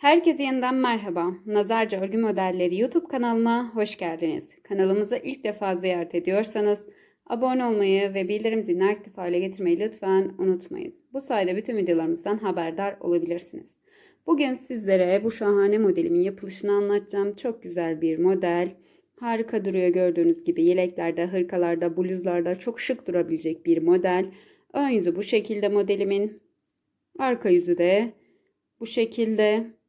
Herkese yeniden merhaba. Nazarca Örgü Modelleri YouTube kanalına hoş geldiniz. Kanalımıza ilk defa ziyaret ediyorsanız abone olmayı ve bildirim zilini aktif hale getirmeyi lütfen unutmayın. Bu sayede bütün videolarımızdan haberdar olabilirsiniz. Bugün sizlere bu şahane modelimin yapılışını anlatacağım. Çok güzel bir model. Harika duruyor gördüğünüz gibi yeleklerde, hırkalarda, bluzlarda çok şık durabilecek bir model. Ön yüzü bu şekilde modelimin. Arka yüzü de bu şekilde.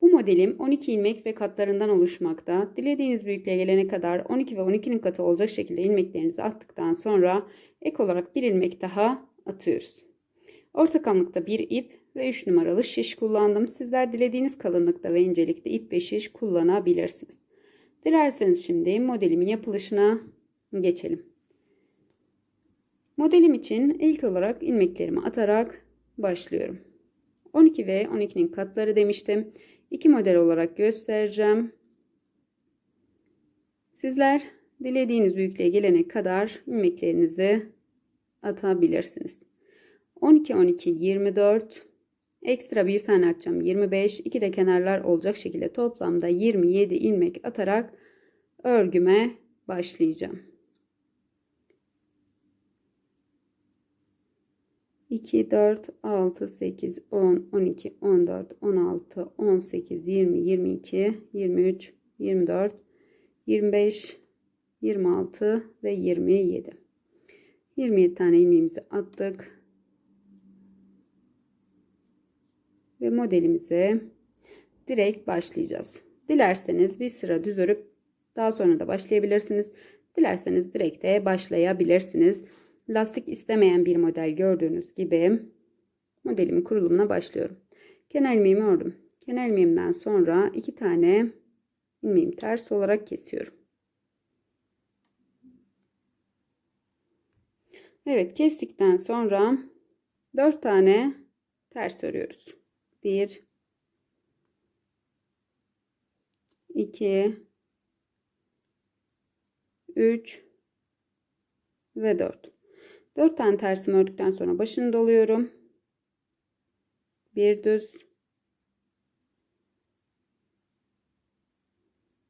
Bu modelim 12 ilmek ve katlarından oluşmakta. Dilediğiniz büyüklüğe gelene kadar 12 ve 12'nin katı olacak şekilde ilmeklerinizi attıktan sonra ek olarak bir ilmek daha atıyoruz. Orta kalınlıkta bir ip ve 3 numaralı şiş kullandım. Sizler dilediğiniz kalınlıkta ve incelikte ip ve şiş kullanabilirsiniz. Dilerseniz şimdi modelimin yapılışına geçelim. Modelim için ilk olarak ilmeklerimi atarak başlıyorum. 12 ve 12'nin katları demiştim. İki model olarak göstereceğim. Sizler dilediğiniz büyüklüğe gelene kadar ilmeklerinizi atabilirsiniz. 12 12 24 ekstra bir tane atacağım 25 iki de kenarlar olacak şekilde toplamda 27 ilmek atarak örgüme başlayacağım. 2, 4, 6, 8, 10, 12, 14, 16, 18, 20, 22, 23, 24, 25, 26 ve 27. 27 tane ilmeğimizi attık. Ve modelimize direkt başlayacağız. Dilerseniz bir sıra düz örüp daha sonra da başlayabilirsiniz. Dilerseniz direkt de başlayabilirsiniz lastik istemeyen bir model gördüğünüz gibi modelimin kurulumuna başlıyorum. Kenar ilmeğimi ördüm. Kenar ilmeğimden sonra iki tane ilmeğimi ters olarak kesiyorum. Evet kestikten sonra dört tane ters örüyoruz. Bir, iki, üç ve dört. 4 tane tersimi ördükten sonra başını doluyorum. Bir düz.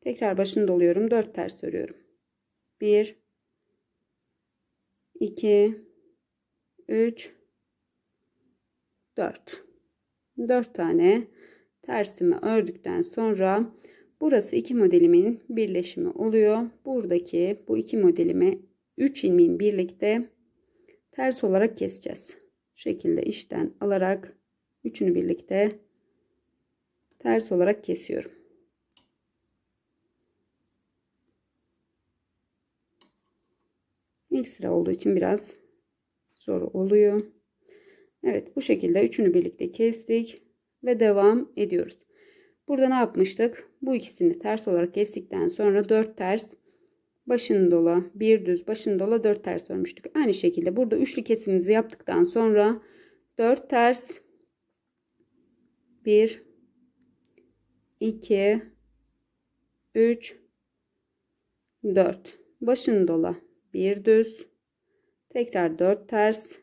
Tekrar başını doluyorum. 4 ters örüyorum. 1 2 3 4 4 tane tersimi ördükten sonra burası iki modelimin birleşimi oluyor. Buradaki bu iki modelimi 3 ilmeğin birlikte ters olarak keseceğiz. Şu şekilde işten alarak üçünü birlikte ters olarak kesiyorum. İlk sıra olduğu için biraz zor oluyor. Evet bu şekilde üçünü birlikte kestik ve devam ediyoruz. Burada ne yapmıştık? Bu ikisini ters olarak kestikten sonra 4 ters başını dola bir düz başını dola 4 ters örmüştük. Aynı şekilde burada üçlü kesimimizi yaptıktan sonra 4 ters 1 2 3 4 başını dola bir düz tekrar 4 ters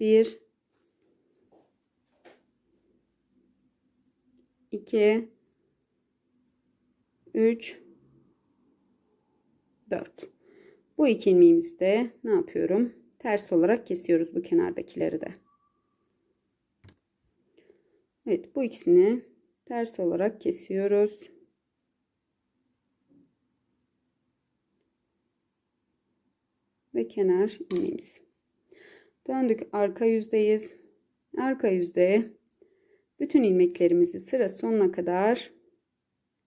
1 2 3 4. Bu iki ilmeğimizi de ne yapıyorum? Ters olarak kesiyoruz bu kenardakileri de. Evet bu ikisini ters olarak kesiyoruz. Ve kenar ilmeğimiz. Döndük arka yüzdeyiz. Arka yüzde bütün ilmeklerimizi sıra sonuna kadar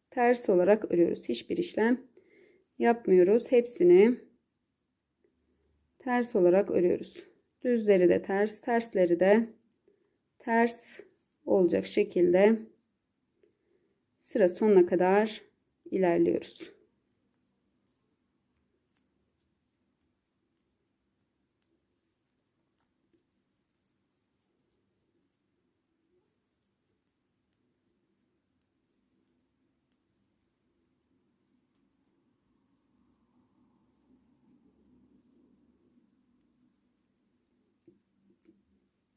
ters olarak örüyoruz. Hiçbir işlem yapmıyoruz. Hepsini ters olarak örüyoruz. Düzleri de ters, tersleri de ters olacak şekilde sıra sonuna kadar ilerliyoruz.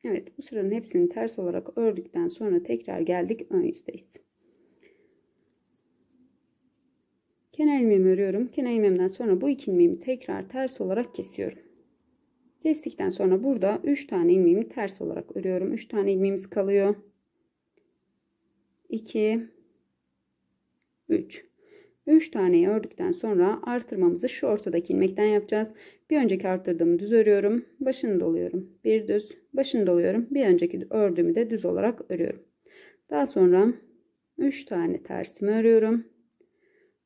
Evet bu sıranın hepsini ters olarak ördükten sonra tekrar geldik ön yüzdeyiz. Kenar ilmeğimi örüyorum. Kenar ilmeğimden sonra bu iki ilmeğimi tekrar ters olarak kesiyorum. Kestikten sonra burada 3 tane ilmeğimi ters olarak örüyorum. 3 tane ilmeğimiz kalıyor. 2 3 3 taneyi ördükten sonra artırmamızı şu ortadaki ilmekten yapacağız. Bir önceki arttırdığımı düz örüyorum. Başını doluyorum. Bir düz. Başını doluyorum. Bir önceki ördüğümü de düz olarak örüyorum. Daha sonra 3 tane tersimi örüyorum.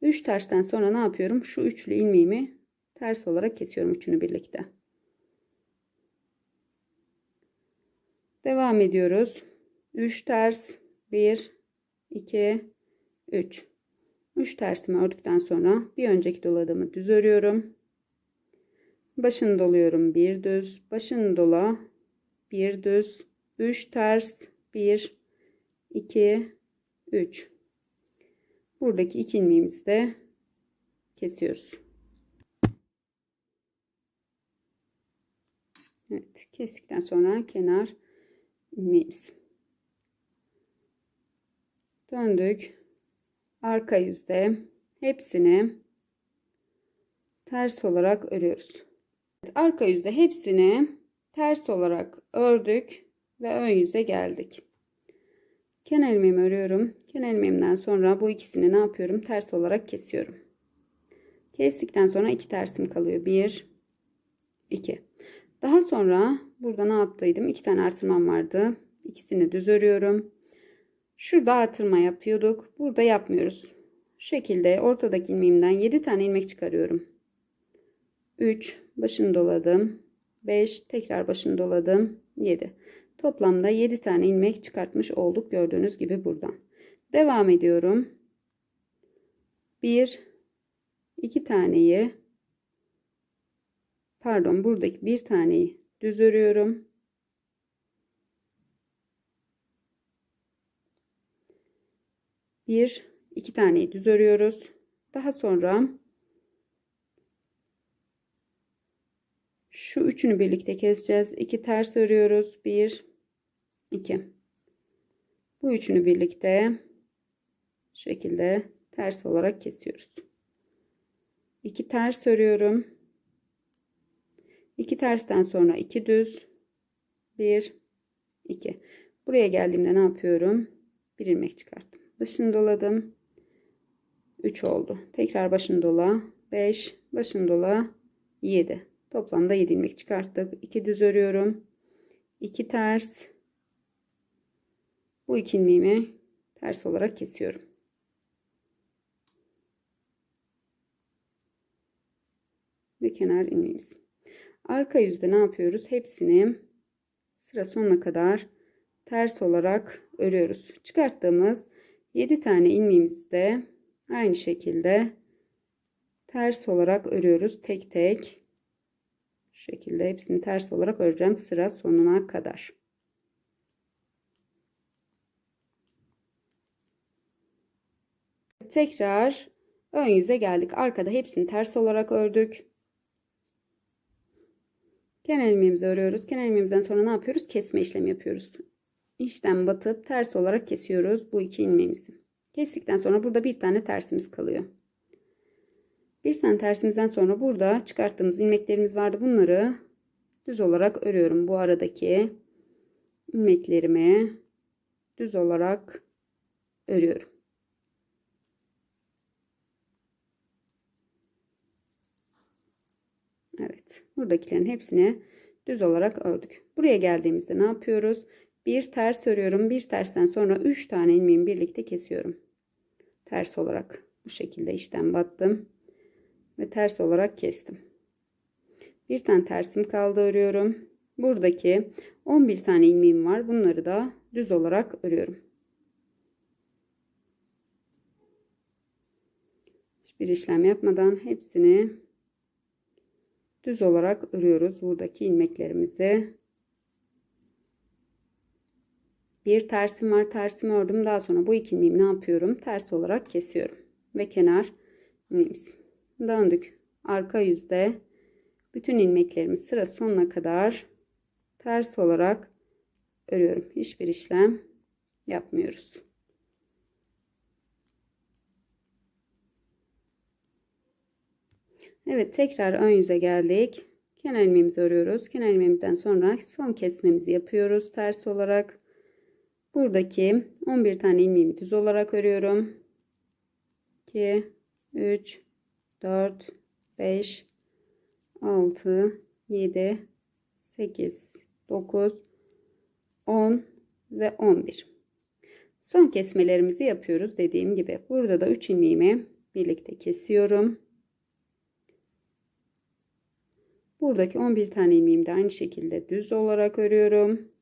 3 tersten sonra ne yapıyorum? Şu üçlü ilmeğimi ters olarak kesiyorum üçünü birlikte. Devam ediyoruz. 3 ters 1 2 3 3 tersimi ördükten sonra bir önceki doladığımı düz örüyorum. Başını doluyorum bir düz, başını dola bir düz, 3 ters 1 2 3 Buradaki iki ilmeğimizi de kesiyoruz. Evet, kestikten sonra kenar ilmeğimiz. Döndük. Arka yüzde hepsini ters olarak örüyoruz. Arka yüzde hepsini ters olarak ördük ve ön yüze geldik. Kenar ilmeğimi örüyorum. Kenar ilmeğimden sonra bu ikisini ne yapıyorum? Ters olarak kesiyorum. Kestikten sonra iki tersim kalıyor. Bir, iki. Daha sonra burada ne yaptıydım? İki tane artırmam vardı. İkisini düz örüyorum. Şurada artırma yapıyorduk. Burada yapmıyoruz. Şu şekilde ortadaki ilmeğimden 7 tane ilmek çıkarıyorum. 3 başını doladım. 5 tekrar başını doladım. 7. Toplamda 7 tane ilmek çıkartmış olduk gördüğünüz gibi buradan. Devam ediyorum. 1 2 taneyi pardon buradaki bir taneyi düz örüyorum. Bir, iki taneyi düz örüyoruz. Daha sonra şu üçünü birlikte keseceğiz. İki ters örüyoruz. Bir, 2 bu üçünü birlikte şekilde ters olarak kesiyoruz. 2 ters örüyorum. 2 tersten sonra 2 düz. 1 2 buraya geldiğimde ne yapıyorum? Bir ilmek çıkarttım başını doladım. 3 oldu. Tekrar başını dola. 5 başını dola. 7 toplamda 7 ilmek çıkarttık. 2 düz örüyorum. 2 ters. Bu iki ilmeğimi ters olarak kesiyorum. Ve kenar ilmeğimiz. Arka yüzde ne yapıyoruz? Hepsini sıra sonuna kadar ters olarak örüyoruz. Çıkarttığımız 7 tane ilmeğimizi de aynı şekilde ters olarak örüyoruz. Tek tek. Şu şekilde hepsini ters olarak öreceğim sıra sonuna kadar. tekrar ön yüze geldik. Arkada hepsini ters olarak ördük. Kenar ilmeğimizi örüyoruz. Kenar ilmeğimizden sonra ne yapıyoruz? Kesme işlemi yapıyoruz. İşten batıp ters olarak kesiyoruz bu iki ilmeğimizi. Kestikten sonra burada bir tane tersimiz kalıyor. Bir tane tersimizden sonra burada çıkarttığımız ilmeklerimiz vardı. Bunları düz olarak örüyorum. Bu aradaki ilmeklerimi düz olarak örüyorum. Evet. Buradakilerin hepsini düz olarak ördük. Buraya geldiğimizde ne yapıyoruz? Bir ters örüyorum. Bir tersten sonra 3 tane ilmeğimi birlikte kesiyorum. Ters olarak bu şekilde işten battım. Ve ters olarak kestim. Bir tane tersim kaldı örüyorum. Buradaki 11 tane ilmeğim var. Bunları da düz olarak örüyorum. Hiçbir işlem yapmadan hepsini düz olarak örüyoruz buradaki ilmeklerimizi. Bir tersim var. Tersimi ördüm. Daha sonra bu iki ilmeğimi ne yapıyorum? Ters olarak kesiyorum. Ve kenar ilmeğimiz. Döndük. Arka yüzde bütün ilmeklerimiz sıra sonuna kadar ters olarak örüyorum. Hiçbir işlem yapmıyoruz. Evet tekrar ön yüze geldik. Kenar ilmeğimizi örüyoruz. Kenar ilmeğimizden sonra son kesmemizi yapıyoruz ters olarak. Buradaki 11 tane ilmeğimi düz olarak örüyorum. 2 3 4 5 6 7 8 9 10 ve 11. Son kesmelerimizi yapıyoruz dediğim gibi. Burada da 3 ilmeğimi birlikte kesiyorum. Buradaki 11 tane ilmeğimi de aynı şekilde düz olarak örüyorum.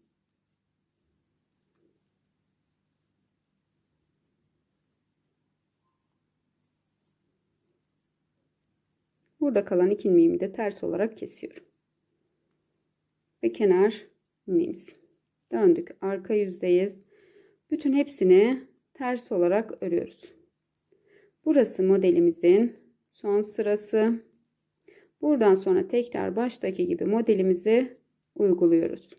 Burada kalan iki ilmeğimi de ters olarak kesiyorum. Ve kenar ilmeğimiz. Döndük. Arka yüzdeyiz. Bütün hepsini ters olarak örüyoruz. Burası modelimizin son sırası. Buradan sonra tekrar baştaki gibi modelimizi uyguluyoruz.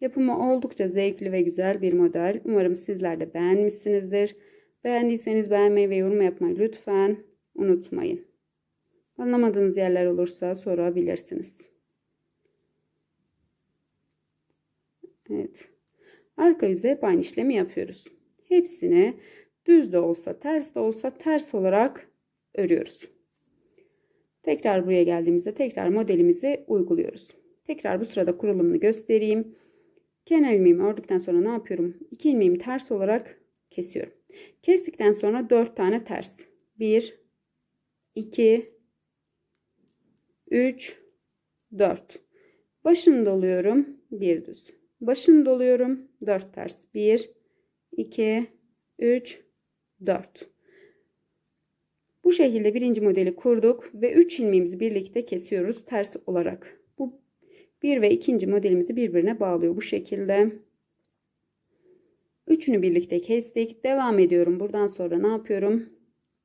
Yapımı oldukça zevkli ve güzel bir model. Umarım sizler de beğenmişsinizdir. Beğendiyseniz beğenmeyi ve yorum yapmayı lütfen unutmayın. Anlamadığınız yerler olursa sorabilirsiniz. Evet. Arka yüzde hep aynı işlemi yapıyoruz. Hepsini düz de olsa ters de olsa ters olarak örüyoruz. Tekrar buraya geldiğimizde tekrar modelimizi uyguluyoruz. Tekrar bu sırada kurulumunu göstereyim. Kenar ilmeğimi ördükten sonra ne yapıyorum? İki ilmeğimi ters olarak kesiyorum. Kestikten sonra 4 tane ters. 1 2 3 4 başını doluyorum. Bir düz. Başını doluyorum. 4 ters. 1 2 3 4 bu şekilde birinci modeli kurduk ve 3 ilmeğimizi birlikte kesiyoruz ters olarak. Bu bir ve ikinci modelimizi birbirine bağlıyor bu şekilde. Üçünü birlikte kestik. Devam ediyorum. Buradan sonra ne yapıyorum?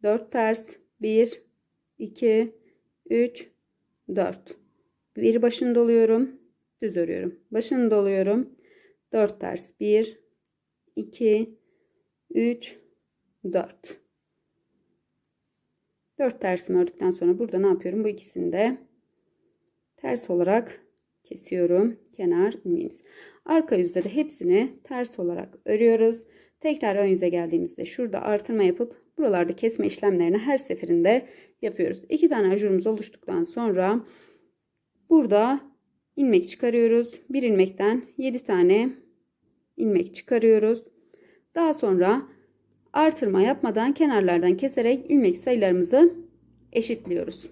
4 ters. 1 2 3 4 bir başını doluyorum. Düz örüyorum. Başını doluyorum. 4 ters. 1 2 3 4 4 tersimi ördükten sonra burada ne yapıyorum? Bu ikisini de ters olarak kesiyorum. Kenar ilmeğimiz arka yüzde de hepsini ters olarak örüyoruz. Tekrar ön yüze geldiğimizde şurada artırma yapıp buralarda kesme işlemlerini her seferinde yapıyoruz. İki tane ajurumuz oluştuktan sonra burada ilmek çıkarıyoruz. Bir ilmekten 7 tane ilmek çıkarıyoruz. Daha sonra artırma yapmadan kenarlardan keserek ilmek sayılarımızı eşitliyoruz.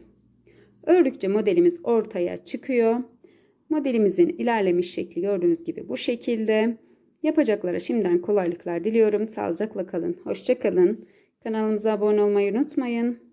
Ördükçe modelimiz ortaya çıkıyor. Modelimizin ilerlemiş şekli gördüğünüz gibi bu şekilde. Yapacaklara şimdiden kolaylıklar diliyorum. Sağlıcakla kalın. Hoşça kalın. Kanalımıza abone olmayı unutmayın.